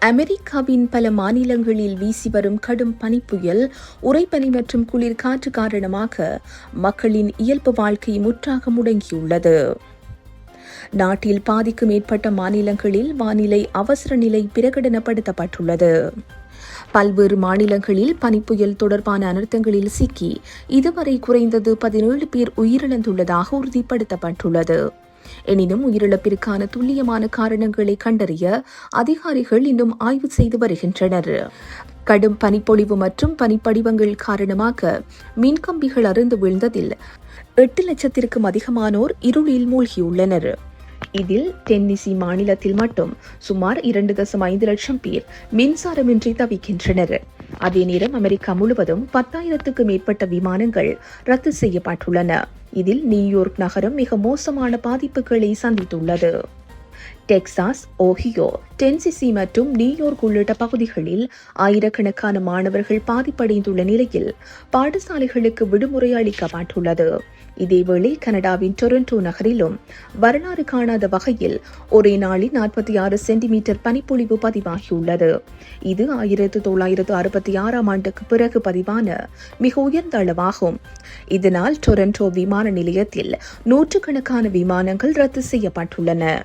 அமெரிக்காவின் பல மாநிலங்களில் வீசி வரும் கடும் பனிப்புயல் உறைபனி மற்றும் குளிர் காற்று காரணமாக மக்களின் இயல்பு வாழ்க்கை முற்றாக முடங்கியுள்ளது. நாட்டில் பாதிக்கு மேற்பட்ட மாநிலங்களில் வானிலை அவசர நிலை பிரகடனப்படுத்தப்பட்டுள்ளது. பல்வேறு மாநிலங்களில் பனிப்புயல் தொடர்பான அனர்த்தங்களில் சிக்கி இதுவரை குறைந்தது பதினேழு பேர் உயிரிழந்துள்ளதாக உறுதிப்படுத்தப்பட்டுள்ளது. எனினும் உயிரிழப்பிற்கான துல்லியமான காரணங்களை கண்டறிய அதிகாரிகள் இன்னும் ஆய்வு செய்து வருகின்றனர். கடும் பனிப்பொழிவு மற்றும் பனிப்படிவங்கள் காரணமாக மின்கம்பிகள் அருந்து வீழ்ந்ததில் எட்டு லட்சத்திற்கும் அதிகமானோர் இருளில் மூழ்கியுள்ளனர். இதில் டென்னிசி மாநிலத்தில் மட்டும் சுமார் இரண்டு தசம் ஐந்து லட்சம் பேர் மின்சாரமின்றி தவிக்கின்றனர். அதே நேரம் அமெரிக்கா முழுவதும் பத்தாயிரத்துக்கு மேற்பட்ட விமானங்கள் ரத்து செய்யப்பட்டுள்ளன. இதில் நியூயோர்க் நகரம் மிக மோசமான பாதிப்புகளை சந்தித்துள்ளது. டெக்சாஸ் ஓஹியோ டென்சிசி மற்றும் நியூயார்க் உள்ளிட்ட பகுதிகளில் ஆயிரக்கணக்கான மாணவர்கள் பாதிப்படைந்துள்ள நிலையில் பாடசாலைகளுக்கு விடுமுறை அளிக்கப்பட்டுள்ளது. இதேவேளை கனடாவின் டொரண்டோ நகரிலும் வரலாறு காணாத வகையில் ஒரே நாளில் நாற்பத்தி ஆறு சென்டிமீட்டர் பனிப்பொழிவு பதிவாகியுள்ளது. இது ஆயிரத்து தொள்ளாயிரத்து அறுபத்தி ஆறாம் ஆண்டுக்கு பிறகு பதிவான மிக உயர்ந்த அளவாகும். இதனால் டொரண்டோ விமான நிலையத்தில் நூற்றுக்கணக்கான விமானங்கள் ரத்து செய்யப்பட்டுள்ளன.